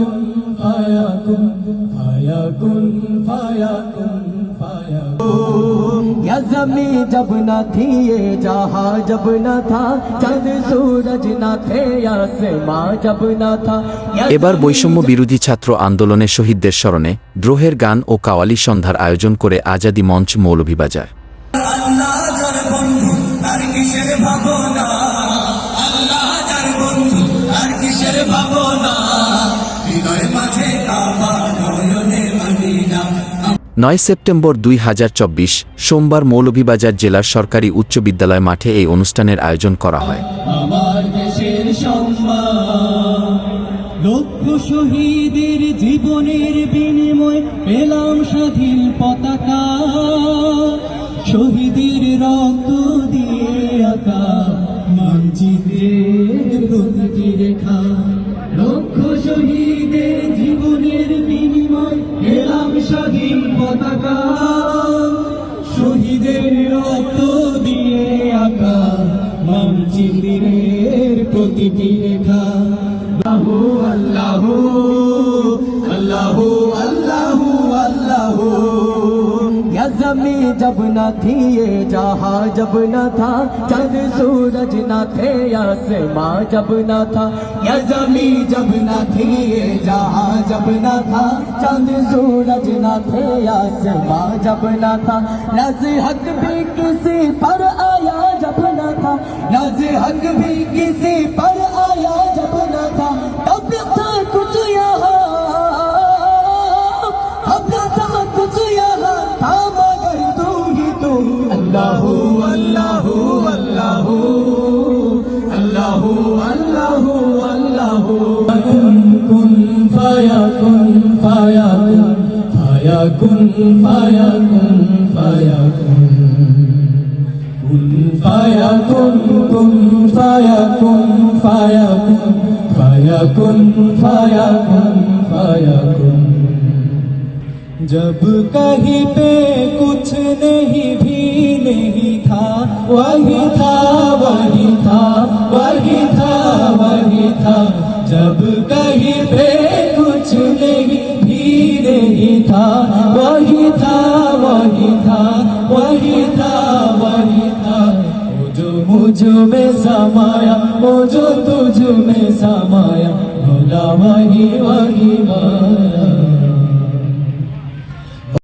ফায়াকুন ফায়াকুন ফায়াকুন ফায়াকুন ফায়াকুন या जमी जब न थी ये जहाँ जब न था चंद सूरज न थे आसमां जब न था या এবার বৈষম্য বিরোধী ছাত্র আন্দোলনের শহীদদের স্মরণে দ্রোহের গান ও কাওয়ালি সন্ধ্যার আয়োজন করে আজাদি মঞ্চ মৌলভীবাজার আল্লাহ যার বন্ধু আর কিসের ভাবনা নয় সেপ্টেম্বর দুই হাজার চব্বিশ, সোমবার মৌলভীবাজার জেলার সরকারি উচ্চ বিদ্যালয় মাঠে এই অনুষ্ঠানের আয়োজন করা হয়। লক্ষ শহীদের জীবনের বিনিময়, পেলাম স্বাধীন পতাকা শহীদের রক্ত দিয়ে আঁকা মানচিত্রের প্রতিটি রেখা। আল্লাহ আল্লাহ जमी जब न थी ये जहाँ जब न था। चंद सूरज न थे आसमां जब न था। या जमी जब न थी ये जहाँ जब न था। चंद सूरज न थे आसमां जब न था। नज हक भी किसी पर आया, जब न था। नज हक भी किसी पर आया, जब न था। तब अल्लाह अल्लाह अल्लाह কুন কুন ফায়াকুন ফায়াকুন ফায়াকুন ফায়াকুন ফায়াকুন কুন ফায়াকুন কুন ফায়াকুন ফায়াকুন ফায়াকুন ফায়াকুন ফায়াকুন जब कहीं पे कुछ नहीं भी नहीं था वही था वही था वही था वही था जब कहीं पे कुछ नहीं भी नहीं था वही था वही था वही था वही था वो जो मुझ में समाया वो जो तुझ में समाया भोला वही वही माया